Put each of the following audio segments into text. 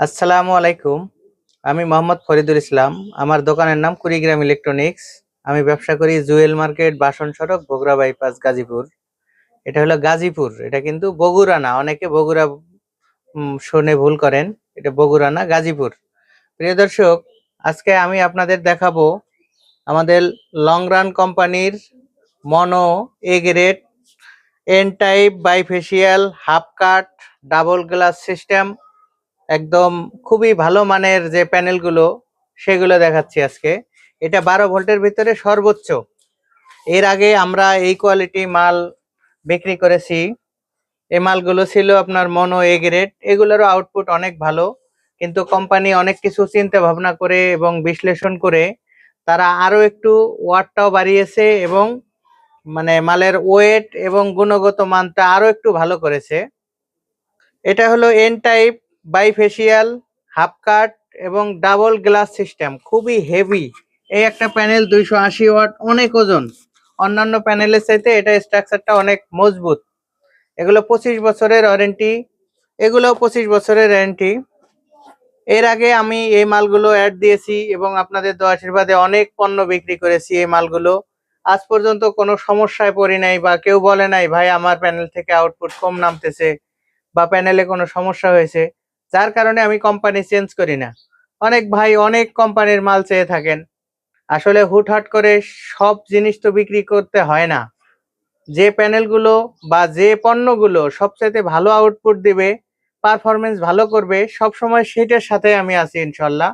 আসসালামু আলাইকুম। আমি মোহাম্মদ ফরিদুল ইসলাম। আমার দোকানের নাম কুড়িগ্রাম ইলেকট্রনিক্স। আমি ব্যবসা করি জুয়েল মার্কেট, বাসন সড়ক, বগুড়া বাইপাস, গাজীপুর। এটা হলো গাজীপুর। এটা কিন্তু বগুড়া না, অনেকে বগুড়া শুনে ভুল করেন। এটা বগুড়া না, গাজীপুর। প্রিয় দর্শক, আজকে আমি আপনাদের দেখাবো আমাদের লং রান কোম্পানির মনো এ N type bifacial half cut double glass system একদম খুবই ভালো মানের যে প্যানেলগুলো, সেগুলো দেখাচ্ছি আজকে। এটা বারো ভোল্টের ভিতরে সর্বোচ্চ। এর আগে আমরা এই কোয়ালিটি মাল বিক্রি করেছি। এ মালগুলো ছিল আপনার মনো এ গ্রেড এগুলোরও আউটপুট অনেক ভালো। কিন্তু কোম্পানি অনেক কিছু চিন্তা ভাবনা করে এবং বিশ্লেষণ করে তারা আরও একটু ওয়াটটাও বাড়িয়েছে এবং মানে মালের ওয়েট এবং গুণগত মানটা আরও একটু ভালো করেছে। এটা হলো N type bifacial half cut এবং ডাবল গ্লাস সিস্টেম খুবই হেভি এই একটা প্যানেল দুইশো আশি ওয়াট অনেক ওজন। অন্যান্য প্যানেলের চাইতে এটা স্ট্রাকচারটা অনেক মজবুত। এগুলো পঁচিশ বছরের ওয়ারেন্টি এগুলোও পঁচিশ বছরের ওয়ারেন্টি এর আগে আমি এই মালগুলো অ্যাড দিয়েছি এবং আপনাদের দোয়া আশীর্বাদে অনেক পণ্য বিক্রি করেছি এই মালগুলো। আজ পর্যন্ত কোনো সমস্যায় পড়ি নাই বা কেউ বলে নাই, ভাই, আমার প্যানেল থেকে আউটপুট কম নামতেছে বা প্যানেলে কোনো সমস্যা হয়েছে। যার কারণে আমি কোম্পানি চেঞ্জ করি না। অনেক ভাই অনেক কোম্পানির মাল চেয়ে থাকেন। আসলে হুটহাট করে সব জিনিস তো বিক্রি করতে হয় না। যে প্যানেলগুলো বা যে পণ্যগুলো সবচাইতে ভালো আউটপুট দিবে পারফরমেন্স ভালো করবে সব সময় সেটার সাথে আমি আছি ইনশাল্লাহ।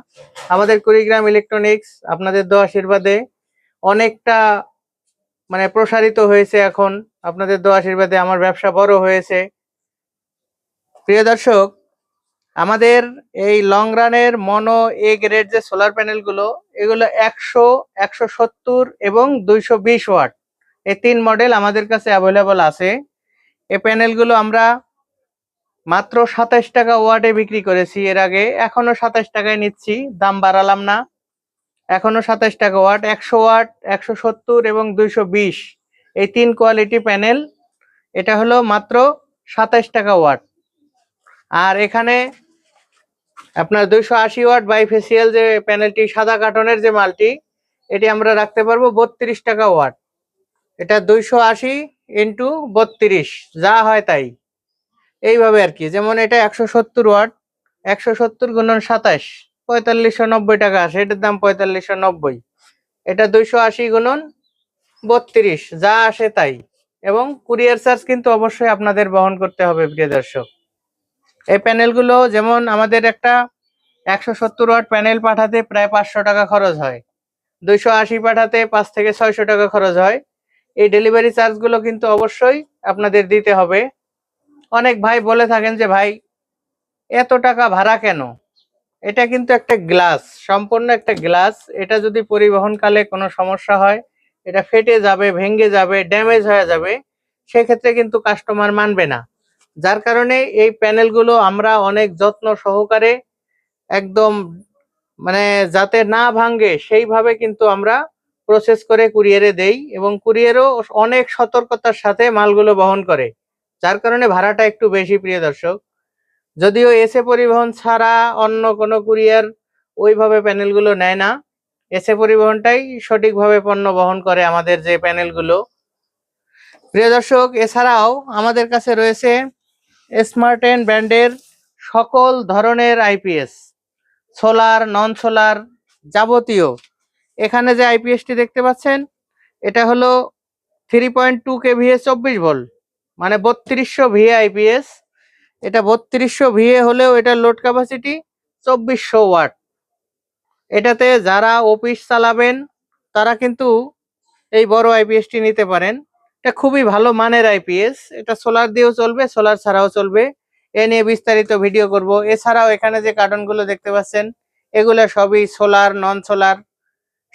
আমাদের কুড়িগ্রাম ইলেকট্রনিক্স আপনাদের দোয়া আশীর্বাদে অনেকটা মানে প্রসারিত হয়েছে এখন। আপনাদের দোয়া আশীর্বাদে আমার ব্যবসা বড় হয়েছে। প্রিয় দর্শক আমাদের এই লং রানের মনো এ গ্রেড যে সোলার প্যানেলগুলো এগুলো একশো একশো সত্তর এবং দুইশো বিশ ওয়াট এই তিন মডেল আমাদের কাছে অ্যাভেলেবল আছে। এই প্যানেলগুলো আমরা মাত্র সাতাশ টাকা ওয়াটে বিক্রি করেছি এর আগে। এখনও সাতাশ টাকায় নিচ্ছি, দাম বাড়ালাম না। এখনও সাতাশ টাকা ওয়াট একশো ওয়াট একশো সত্তর এবং দুইশো বিশ। এই তিন কোয়ালিটি প্যানেল এটা হলো মাত্র সাতাশ টাকা ওয়াট আর এখানে আপনার দুইশো আশি ওয়াট বাইফেসিয়াল যে প্যানেলটি সাদা কার্টনের যে মালটি, এটি আমরা রাখতে পারব বত্রিশ টাকা ওয়াট। এটা দুইশো আশি ইন্টু বত্রিশ, যা হয় তাই। এইভাবে আর কি, যেমন এটা একশো সত্তর ওয়াট, একশো সত্তর গুণন সাতাশ, পঁয়তাল্লিশশো নব্বই টাকা আসে, এটার দাম পঁয়তাল্লিশশো নব্বই। এটা দুইশো আশি গুণন বত্রিশ, যা আসে তাই। এবং কুরিয়ার চার্জ কিন্তু অবশ্যই আপনাদের বহন করতে হবে, প্রিয় দর্শক। এই প্যানেলগুলো যেমন আমাদের একটা একশো সত্তর ওয়াট প্যানেল পাঠাতে প্রায় পাঁচশো টাকা খরচ হয়। দুইশো আশি পাঠাতে পাঁচ থেকে ছয়শো টাকা খরচ হয়। এই ডেলিভারি চার্জগুলো কিন্তু অবশ্যই আপনাদের দিতে হবে। অনেক ভাই বলে থাকেন যে, ভাই, এত টাকা ভাড়া কেন? এটা কিন্তু একটা গ্লাস, সম্পূর্ণ একটা গ্লাস। এটা যদি পরিবহনকালে কোনো সমস্যা হয়, এটা ফেটে যাবে, ভেঙে যাবে, ড্যামেজ হয়ে যাবে, সেক্ষেত্রে কিন্তু কাস্টমার মানবে না। যার কারণে এই প্যানেলগুলো আমরা অনেক যত্ন সহকারে একদম মানে যাতে না ভাঙ্গে সেইভাবে কিন্তু আমরা প্রসেস করে কুরিয়ারে দেই এবং কুরিয়ারও অনেক সতর্কতার সাথে মালগুলো বহন করে, যার কারণে ভাড়াটা একটু বেশি, প্রিয় দর্শক। যদিও এসে পরিবহন ছাড়া অন্য কোনো কুরিয়ার ওইভাবে প্যানেলগুলো নেয় না। এসে পরিবহনটাই সঠিকভাবে পণ্য বহন করে আমাদের যে প্যানেলগুলো। প্রিয় দর্শক, এছাড়াও আমাদের কাছে রয়েছে স্মার্ট এন্ড ব্র্যান্ডের সকল ধরনের আইপিএস সোলার নন সোলার যাবতীয়। এখানে যে আইপিএসটি দেখতে পাচ্ছেন, এটা হলো three point two K VA চব্বিশ ভোল্ট মানে বত্রিশশো ভিএ আইপিএস এটা বত্রিশশো ভিএ হলেও এটা লোড ক্যাপাসিটি চব্বিশশো ওয়াট। এটাতে যারা অফিস চালাবেন, তারা কিন্তু এই বড় আইপিএসটি নিতে পারেন। এটা খুবই ভালো মানের আইপিএস এটা সোলার দিয়েও চলবে, সোলার ছাড়াও চলবে। এ নিয়ে বিস্তারিত ভিডিও করব। এছাড়াও এখানে যে কার্টনগুলো দেখতে পাচ্ছেন, এগুলো সবই সোলার নন সোলার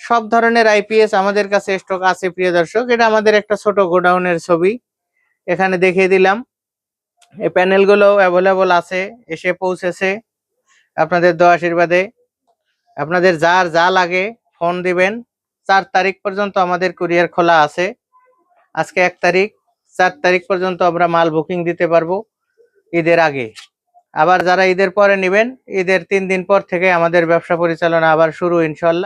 সব ধরনের আইপিএস আমাদের কাছে স্টক আছে, প্রিয় দর্শক। এটা আমাদের একটা ছোট গোডাউনের ছবি। এখানে দেখিয়ে দিলাম। এই প্যানেলগুলো অ্যাভেলেবল আছে, এসে পৌঁছেছে আপনাদের দোয়া আশীর্বাদে। আপনাদের যার যা লাগে ফোন দিবেন। চার তারিখ পর্যন্ত আমাদের কুরিয়ার খোলা আছে। আজকে এক তারিখ, চার তারিখ পর্যন্ত আমরা মাল বুকিং দিতে পারব ঈদের আগে। আবার যারা ঈদের পরে নেবেন, ঈদের তিন দিন পর থেকে আমাদের ব্যবসা পরিচালনা আবার শুরু ইনশাল্লাহ।